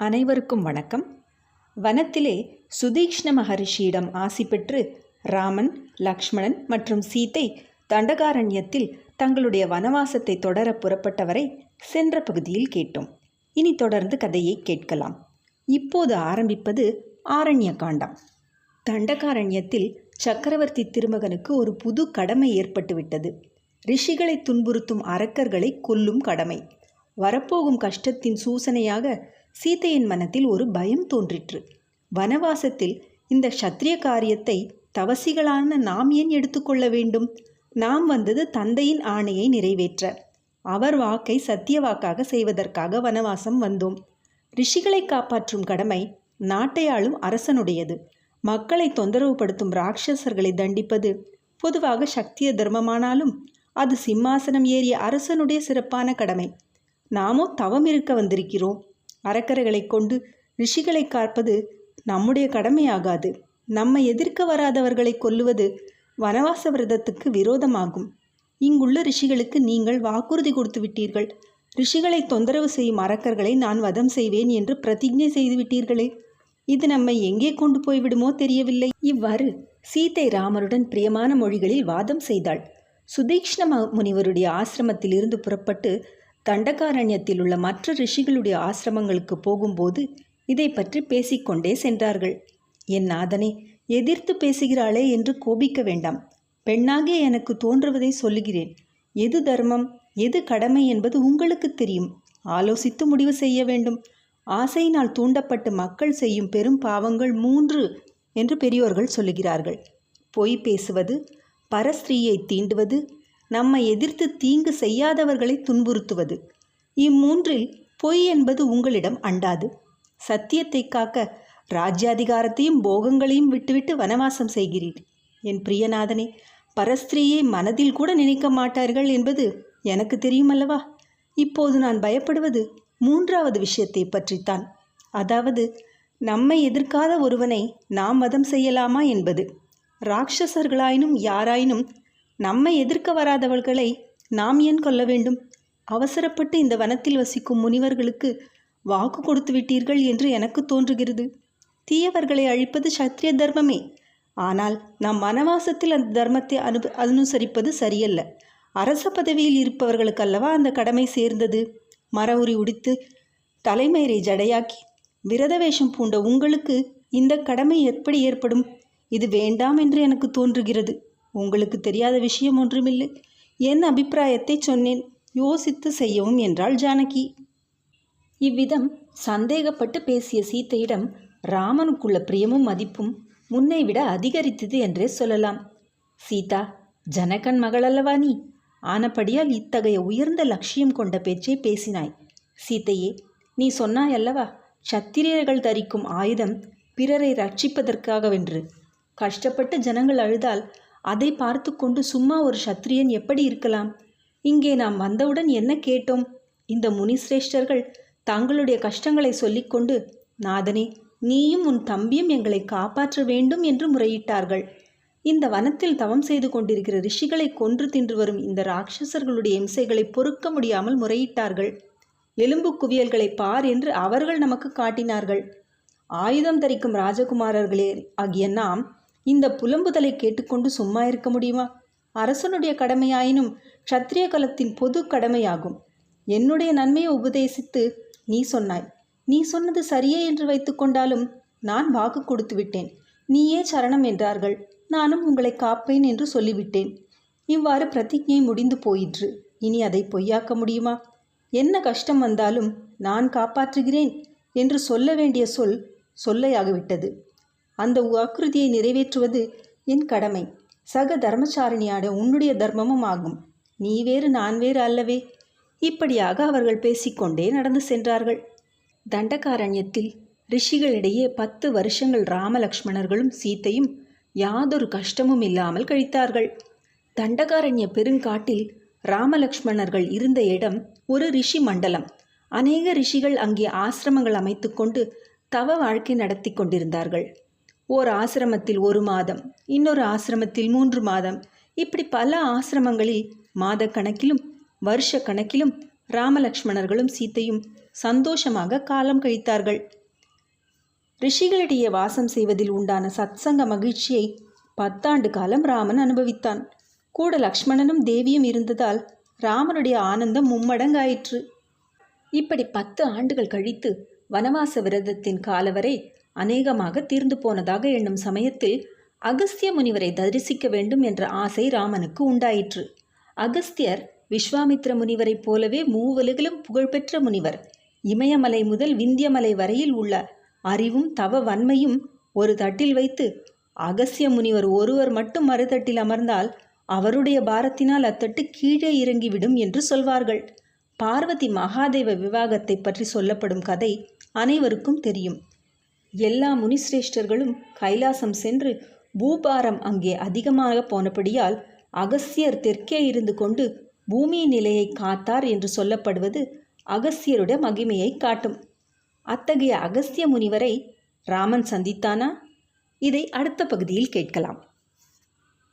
அனைவருக்கும் வணக்கம். வனத்திலே சுதீக்ஷ்ண மகரிஷியிடம் ஆசி பெற்று ராமன் லக்ஷ்மணன் மற்றும் சீதை தண்டகாரண்யத்தில் தங்களுடைய வனவாசத்தை தொடர புறப்பட்டவரை சென்ற பகுதியில் கேட்டோம். இனி தொடர்ந்து கதையை கேட்கலாம். இப்போது ஆரம்பிப்பது ஆரண்ய காண்டம். தண்டகாரண்யத்தில் சக்கரவர்த்தி திருமகனுக்கு ஒரு புது கடமை ஏற்பட்டுவிட்டது. ரிஷிகளை துன்புறுத்தும் அரக்கர்களை கொல்லும் கடமை. வரப்போகும் கஷ்டத்தின் சூசனையாக சீதையின் மனத்தில் ஒரு பயம் தோன்றிற்று. வனவாசத்தில் இந்த சத்திரிய காரியத்தை தவசிகளான நாம் ஏன் எடுத்துக்கொள்ள வேண்டும்? நாம் வந்தது தந்தையின் ஆணையை நிறைவேற்ற. அவர் வாக்கை சத்திய வாக்காக செய்வதற்காக வனவாசம் வந்தோம். ரிஷிகளை காப்பாற்றும் கடமை நாட்டையாளும் அரசனுடையது. மக்களை தொந்தரவுபடுத்தும் ராட்சசர்களை தண்டிப்பது பொதுவாக சக்திய தர்மமானாலும் அது சிம்மாசனம் ஏறிய அரசனுடைய சிறப்பான கடமை. நாமோ தவம் இருக்க வந்திருக்கிறோம். அரக்கர்களை கொண்டு ரிஷிகளை காப்பது நம்முடைய கடமையாகாது. நம்மை எதிர்க்க வராதவர்களை கொல்லுவது வனவாச விரதத்துக்கு விரோதமாகும். இங்குள்ள ரிஷிகளுக்கு நீங்கள் வாக்குறுதி கொடுத்து விட்டீர்கள். ரிஷிகளை தொந்தரவு செய்யும் அரக்கர்களை நான் வதம் செய்வேன் என்று பிரதிஜை செய்து விட்டீர்களே. இது நம்மை எங்கே கொண்டு போய்விடுமோ தெரியவில்லை. இவ்வாறு சீதை ராமருடன் பிரியமான மொழிகளில் வாதம் செய்தாள். சுதீக்ஷ்ண முனிவருடைய ஆசிரமத்தில் இருந்து புறப்பட்டு தண்டகாரண்யத்தில் உள்ள மற்ற ரிஷிகளுடைய ஆசிரமங்களுக்கு போகும்போது இதை பற்றி பேசிக்கொண்டே சென்றார்கள். என் நாதனே எதிர்த்து பேசுகிறாளே என்று கோபிக்க வேண்டாம். பெண்ணாகிய எனக்கு தோன்றுவதை சொல்லுகிறேன். எது தர்மம் எது கடமை என்பது உங்களுக்கு தெரியும். ஆலோசித்து முடிவு செய்ய வேண்டும். ஆசையினால் தூண்டப்பட்டு மக்கள் செய்யும் பெரும் பாவங்கள் மூன்று என்று பெரியோர்கள் சொல்லுகிறார்கள். பொய் பேசுவது பரஸ்திரீயை தீண்டுவது நம்மை எதிர்த்து தீங்கு செய்யாதவர்களை துன்புறுத்துவது. இம்மூன்றில் பொய் என்பது உங்களிடம் அண்டாது. சத்தியத்தை காக்க ராஜ்யாதிகாரத்தையும் போகங்களையும் விட்டுவிட்டு வனவாசம் செய்கிறீர். என் பிரியநாதனே பரஸ்திரீயை மனதில் கூட நினைக்க மாட்டார்கள் என்பது எனக்கு தெரியுமல்லவா? இப்போது நான் பயப்படுவது மூன்றாவது விஷயத்தை பற்றித்தான். அதாவது நம்மை எதிர்க்காத ஒருவனை நாம் மதம் செய்யலாமா என்பது. ராட்சசர்களாயினும் யாராயினும் நம்மை எதிர்க்க வராதவர்களை நாம் ஏன் கொல்ல வேண்டும்? அவசரப்பட்டு இந்த வனத்தில் வசிக்கும் முனிவர்களுக்கு வாக்கு கொடுத்து விட்டீர்கள் என்று எனக்கு தோன்றுகிறது. தீயவர்களை அழிப்பது சத்திரிய தர்மமே. ஆனால் நம் மனவாசத்தில் அந்த தர்மத்தை அனு அனுசரிப்பது சரியல்ல. அரச பதவியில் இருப்பவர்களுக்கு அல்லவா அந்த கடமை சேர்ந்தது? மர உரி உடித்து தலைமயிரை ஜடையாக்கி விரத வேஷம் பூண்ட உங்களுக்கு இந்த கடமை எப்படி ஏற்படும்? இது வேண்டாம் என்று எனக்கு தோன்றுகிறது. உங்களுக்கு தெரியாத விஷயம் ஒன்றுமில்லை. என் அபிப்பிராயத்தை சொன்னேன். யோசித்து செய்யவும் என்றாள் ஜானகி. இவ்விதம் சந்தேகப்பட்டு பேசிய சீத்தையிடம் ராமனுக்குள்ள பிரியமும் மதிப்பும் முன்னை விட அதிகரித்தது என்றே சொல்லலாம். சீதா ஜனகன் மகளல்லவா நீ? ஆனபடியால் இத்தகைய உயர்ந்த லட்சியம் கொண்ட பேச்சை பேசினாய். சீதையே நீ சொன்னாயல்லவா சத்திரியர்கள் தரிக்கும் ஆயுதம் பிறரை ரட்சிப்பதற்காகவென்று. கஷ்டப்பட்டு ஜனங்கள் அழுதால் அதை பார்த்து கொண்டு சும்மா ஒரு சத்திரியன் எப்படி இருக்கலாம்? இங்கே நாம் வந்தவுடன் என்ன கேட்டோம்? இந்த முனிசிரேஷ்டர்கள் தங்களுடைய கஷ்டங்களை சொல்லிக்கொண்டு நாதனே நீயும் உன் தம்பியும் எங்களை காப்பாற்ற வேண்டும் என்று முறையிட்டார்கள். இந்த வனத்தில் தவம் செய்து கொண்டிருக்கிற ரிஷிகளை கொன்று தின்று வரும் இந்த ராட்சசர்களுடைய இம்சைகளை பொறுக்க முடியாமல் முறையிட்டார்கள். எலும்பு குவியல்களை பார் என்று அவர்கள் நமக்கு காட்டினார்கள். ஆயுதம் தரிக்கும் ராஜகுமாரர்களே ஆகிய நாம் இந்த புலம்புதலை கேட்டுக்கொண்டு சும்மா இருக்க முடியுமா? அரசனுடைய கடமையாயினும் க்ஷத்ரிய கலத்தின் பொது கடமையாகும். என்னுடைய நன்மையை உபதேசித்து நீ சொன்னாய். நீ சொன்னது சரியே என்று வைத்துக்கொண்டாலும் நான் வாக்கு கொடுத்து விட்டேன். நீயே சரணம் என்றார்கள். நானும் உங்களை காப்பேன் என்று சொல்லிவிட்டேன். இவ்வாறு பிரதிஜை முடிந்து போயிற்று. இனி அதை பொய்யாக்க முடியுமா? என்ன கஷ்டம் வந்தாலும் நான் காப்பாற்றுகிறேன் என்று சொல்ல வேண்டிய சொல் சொல்லையாகிவிட்டது. அந்த வாக்குறுதியை நிறைவேற்றுவது என் கடமை. சக தர்மச்சாரணியாட உன்னுடைய தர்மமும் ஆகும். நீ வேறு நான் வேறு அல்லவே. இப்படியாக அவர்கள் பேசிக்கொண்டே நடந்து சென்றார்கள். தண்டகாரண்யத்தில் ரிஷிகளிடையே பத்து வருஷங்கள் ராமலக்ஷ்மணர்களும் சீத்தையும் யாதொரு கஷ்டமும் இல்லாமல் கழித்தார்கள். தண்டகாரண்ய பெருங்காட்டில் ராமலக்ஷ்மணர்கள் இருந்த இடம் ஒரு ரிஷி மண்டலம். அநேக ரிஷிகள் அங்கே ஆசிரமங்கள் அமைத்துக்கொண்டு தவ வாழ்க்கை நடத்தி கொண்டிருந்தார்கள். ஓர் ஆசிரமத்தில் ஒரு மாதம் இன்னொரு ஆசிரமத்தில் மூன்று மாதம். இப்படி பல ஆசிரமங்களில் மாத கணக்கிலும் வருஷ கணக்கிலும் ராமலக்ஷ்மணர்களும் சீத்தையும் சந்தோஷமாக காலம் கழித்தார்கள். ரிஷிகளிடையே வாசம் செய்வதில் உண்டான சத்சங்க மகிழ்ச்சியை பத்தாண்டு காலம் ராமன் அனுபவித்தான். கூட லக்ஷ்மணனும் தேவியும் இருந்ததால் ராமனுடைய ஆனந்தம் மும்மடங்காயிற்று. இப்படி பத்து ஆண்டுகள் கழித்து வனவாச விரதத்தின் காலவரை அநேகமாக தீர்ந்து போனதாக எண்ணும் சமயத்தில் அகஸ்திய முனிவரை தரிசிக்க வேண்டும் என்ற ஆசை ராமனுக்கு உண்டாயிற்று. அகஸ்தியர் விஸ்வாமித்ர முனிவரைப் போலவே மூவலுகளும் புகழ்பெற்ற முனிவர். இமயமலை முதல் விந்தியமலை வரையில் உள்ள அறிவும் தவ வன்மையும் ஒரு தட்டில் வைத்து அகஸ்திய முனிவர் ஒருவர் மட்டும் மறுதட்டில் அமர்ந்தால் அவருடைய பாரத்தினால் அத்தட்டு கீழே இறங்கிவிடும் என்று சொல்வார்கள். பார்வதி மகாதேவ விவாகத்தை பற்றி சொல்லப்படும் கதை அனைவருக்கும் தெரியும். எல்லா முனிசிரேஷ்டர்களும் கைலாசம் சென்று பூபாரம் அங்கே அதிகமாக போனபடியால் அகஸ்தியர் தெற்கே இருந்து கொண்டு பூமி நிலையை காத்தார் என்று சொல்லப்படுவது அகஸ்தியருடைய மகிமையை காட்டும். அத்தகைய அகஸ்திய முனிவரை ராமன் சந்தித்தானா? இதை அடுத்த பகுதியில் கேட்கலாம்.